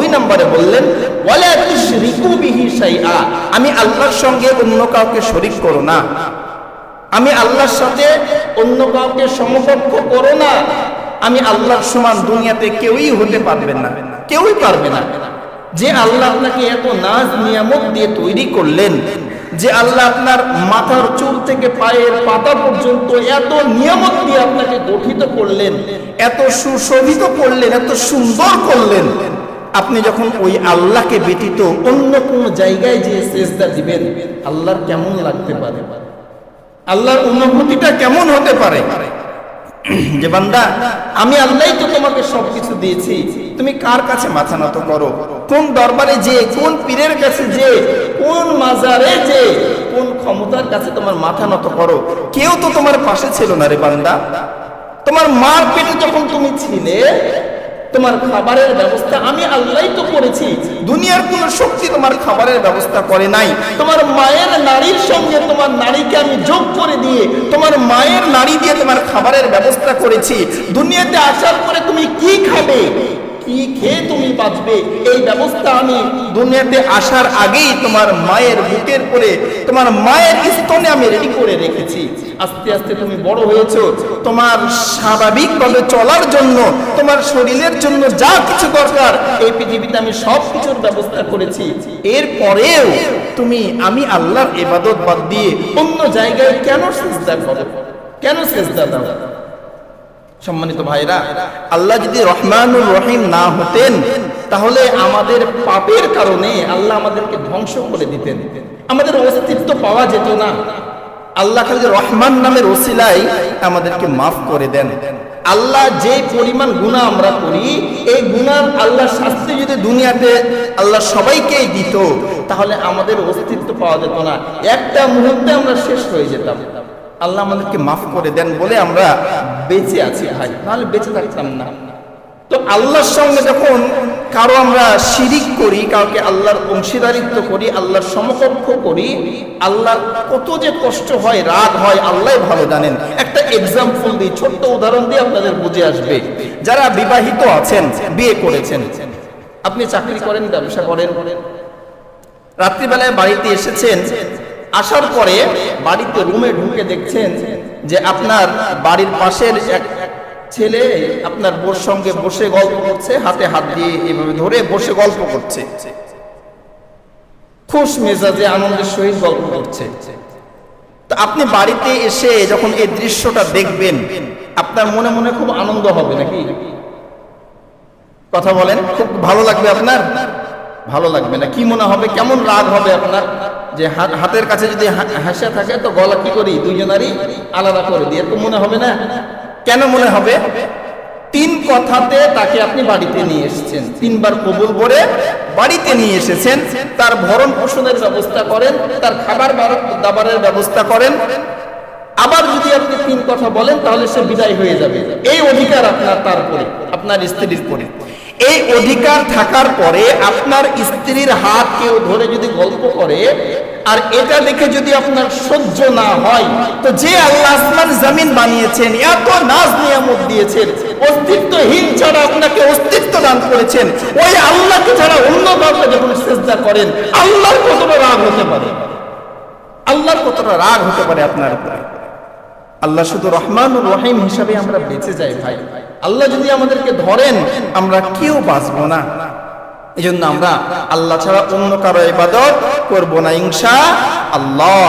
দুই নম্বরে বললেন আমি আল্লাহর সঙ্গে অন্য কাউকে শরিক করো না। আমি আল্লাহর সাথে অন্য কাউকে সমকক্ষ করো না। আমি আল্লাহর সমান দুনিয়াতে কেউই হতে পারবে না। কেউই পারবে না। যে আল্লাহ আপনাকে এত নাজ নিয়ামত দিয়ে তৈরি করলেন, যে আল্লাহ আপনার মাথার চুল থেকে পায়ের পাতা পর্যন্ত এত নিয়ামত দিয়ে আপনাকে গঠিত করলেন, এত সুশোভিত করলেন, এত সুন্দর করলেন আপনি যখন ওই আল্লাহকে ব্যতীত অন্য কোন জায়গায় যে সেজদা দিবেন, আল্লাহর কেমন লাগতে পারে? আল্লাহর অনুভূতিটা কেমন হতে পারে? যে বান্দা, আমি আল্লাহই তো তোমাকে সবকিছু দিয়েছি, তুমি কার কাছে মাথা নত করো? কোন দরবারে যে, কোন পীরের কাছে যে, কোন মাজারে যে, কোন ক্ষমতার কাছে তোমার মাথা নত করো? কেউ তো তোমার পাশে ছিল না রে বান্দা। তোমার মার পেটে যখন তুমি ছিলে তোমার খাবারের ব্যবস্থা আমি আল্লাহ তো করেছি। দুনিয়ার কোন শক্তি তোমার খাবারের ব্যবস্থা করে নাই। তোমার মায়ের নারীর সঙ্গে তোমার নারীকে আমি যোগ করে দিয়ে তোমার মায়ের নারী দিয়ে তোমার খাবারের ব্যবস্থা করেছি। দুনিয়াতে আসার পরে তুমি কি খাবে? কি খেয়ে তুমি বাঁচবে? এই ব্যবস্থা আমি দুনিয়াতে আসার আগেই তোমার মায়ের বুকের পরে তোমার মায়ের স্তনে আমি রেডি করে রেখেছি। আস্তে আস্তে তুমি বড় হয়েছো। তোমার স্বাভাবিকভাবে চলার জন্য, তোমার শরীরের জন্য যা কিছু দরকার, এই পৃথিবীতে আমি সব কিছুর ব্যবস্থা করেছি। এরপরেও তুমি, আমি আল্লাহর এবাদত বাদ দিয়ে অন্য জায়গায় কেন সেজদা করো? কেন সেজদা দাও? সম্মানিত ভাইরা, আল্লাহ যদি রহমানুর রহিম না হতেন, তাহলে আমাদের পাপের কারণে আল্লাহ আমাদেরকে ধ্বংস করে দিতেন। আমাদের অস্তিত্ব পাওয়া যেত না। আল্লাহ খালি রহমান নামের ওসিলাই আমাদেরকে মাফ করে দেন। আল্লাহ যে পরিমাণ গুণা আমরা করি, এই গুণার আল্লাহ শাস্তি যদি দুনিয়াতে আল্লাহ সবাইকেই দিত, তাহলে আমাদের অস্তিত্ব পাওয়া যেত না। একটা মুহূর্তে আমরা শেষ হয়ে যেতাম। আল্লাহ আমাদেরকে মাফ করে দেন বলে আমরা বেঁচে আছি, ভাই। নাহলে বেঁচে থাকতাম না। তো আল্লাহর সঙ্গে যখন কারও আমরা শিরিক করি, কাউকে আল্লাহর অংশীদারিত্ব করি, আল্লাহর সমকক্ষ করি আল্লাহর কত যে কষ্ট হয়, রাগ হয় আল্লাহ ভালো জানেন। একটা এক্সাম্পল দিই ছোট্ট উদাহরণ দিয়ে আপনাদের বুঝে আসবে। যারা বিবাহিত আছেন, বিয়ে করেছেন, আপনি চাকরি করেন, ব্যবসা করেন। রাত্রিবেলায় বাড়িতে এসেছেন আসার পরে বাড়িতে রুমে ঢুকে দেখছেন যে আপনার বাড়ির পাশের এক ছেলে আপনার বোর সঙ্গে বসে গল্প করছে, হাতে হাত দিয়ে এভাবে ধরে বসে গল্প করছে। খুশ মেজাজে আনন্দের সহিত গল্প করছে। তো আপনি বাড়িতে এসে যখন এই দৃশ্যটা দেখবেন, আপনার মনে মনে খুব আনন্দ হবে নাকি? কথা বলেন, খুব ভালো লাগবে আপনার? ভালো লাগবে না। কি মনে হবে? কেমন রাগ হবে আপনার? যে হাত- হাতের কাছে যদি হাসা থাকে, তো গলা কি করি? দুইজনারই আলাদা করে দিয়ে তো মনে হবে না? কেন মনে হবে? তিন কথাতে তাকে আপনি বাড়িতে নিয়ে এসেছেন। তিনবার কবুল করে বাড়িতে নিয়ে এসেছেন। তার ভরণ পোষণের ব্যবস্থা করেন, তার খাবার বার- দাবারের ব্যবস্থা করেন। আবার যদি আপনি তিন কথা বলেন, তাহলে সে বিদায় হয়ে যাবে। এই অধিকার আপনার তারপরে আপনার স্ত্রীর পরে এই অধিকার থাকার পরে আপনার স্ত্রীর হাত কেউ ধরে যদি গল্প করে, আর এটা দেখে যদি আপনার সহ্য না হয়, তো যে আল্লাহ আসমান জমিন বানিয়েছেন, এত নাজ নিয়ামত দিয়েছেন, অস্তিত্বহীন ছাড়া আপনাকে অস্তিত্ব দান করেছেন, ওই আল্লাহকে ছাড়া অন্য কাউকে যখন চেষ্টা করেন, আল্লাহর কতটা রাগ হতে পারে? আল্লাহর কতটা রাগ হতে পারে আপনার আল্লাহ শুধু রহমান ও রহিম হিসাবে আমরা বেঁচে যাই ভাই ভাই। আল্লাহ যদি আমাদেরকে ধরেন, আমরা কেউ বাঁচব না। এই জন্য আমরা আল্লাহ ছাড়া অন্য কারও ইবাদত করব না, ইনশা আল্লাহ।